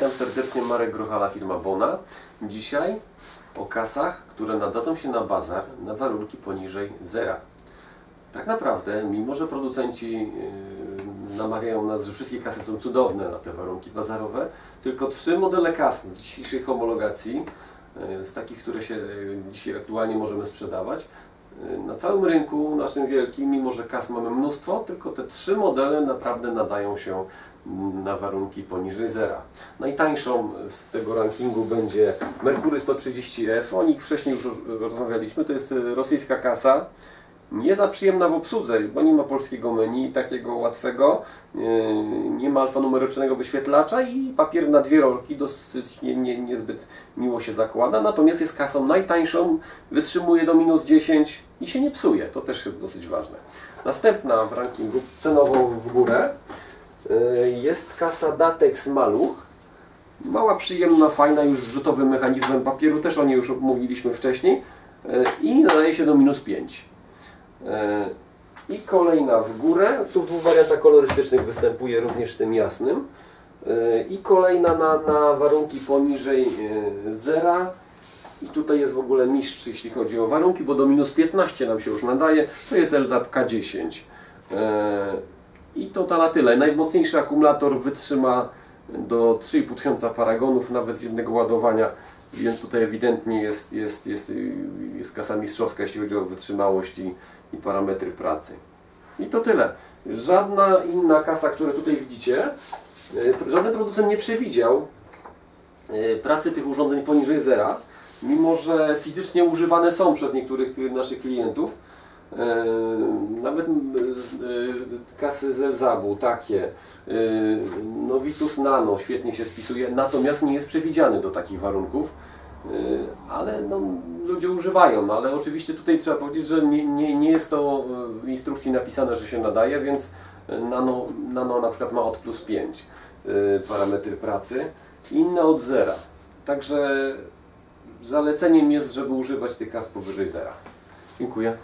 Witam serdecznie, Marek Grochala, firma Bona. Dzisiaj o kasach, które nadadzą się na bazar na warunki poniżej zera. Tak naprawdę, mimo że producenci yy, namawiają nas, że wszystkie kasy są cudowne na te warunki bazarowe, tylko trzy modele kas z dzisiejszej homologacji, yy, z takich, które się yy, dzisiaj aktualnie możemy sprzedawać, na całym rynku naszym wielkim, mimo że kas mamy mnóstwo, tylko te trzy modele naprawdę nadają się na warunki poniżej zera. Najtańszą z tego rankingu będzie Mercury 130F. O nich wcześniej już rozmawialiśmy. To jest rosyjska kasa. Nie za przyjemna w obsłudze, bo nie ma polskiego menu takiego łatwego, nie ma alfanumerycznego wyświetlacza i papier na dwie rolki dosyć nie, nie, niezbyt miło się zakłada. Natomiast jest kasą najtańszą, wytrzymuje do minus 10 i się nie psuje. To też jest dosyć ważne. Następna w rankingu cenową w górę Y, jest kasa Datex Maluch. Mała, przyjemna, fajna, już z rzutowym mechanizmem papieru, też o niej już mówiliśmy wcześniej. Y, I nadaje się do minus 5. Y, I kolejna w górę, tu w wariantach kolorystycznych występuje również tym jasnym. I kolejna na, na warunki poniżej zera. I tutaj jest w ogóle mistrz, jeśli chodzi o warunki, bo do minus 15 nam się już nadaje. To jest Elzap K10. I to ta na tyle. Najmocniejszy akumulator wytrzyma do 3500 paragonów nawet z jednego ładowania, więc tutaj ewidentnie jest, jest, jest, jest kasa mistrzowska, jeśli chodzi o wytrzymałość i, i parametry pracy. I to tyle. Żadna inna kasa, które tutaj widzicie, e, żaden producent nie przewidział e, pracy tych urządzeń poniżej zera, mimo że fizycznie używane są przez niektórych naszych klientów. E, nawet e, kasy z Elzabu, takie, e, Novitus Nano świetnie się spisuje, natomiast nie jest przewidziany do takich warunków, ale no, ludzie używają, no, ale oczywiście tutaj trzeba powiedzieć, że nie, nie, nie jest to w instrukcji napisane, że się nadaje, więc Nano, nano na przykład ma od plus 5 parametry pracy, inne od zera. Także zaleceniem jest, żeby używać tych kas powyżej zera. Dziękuję.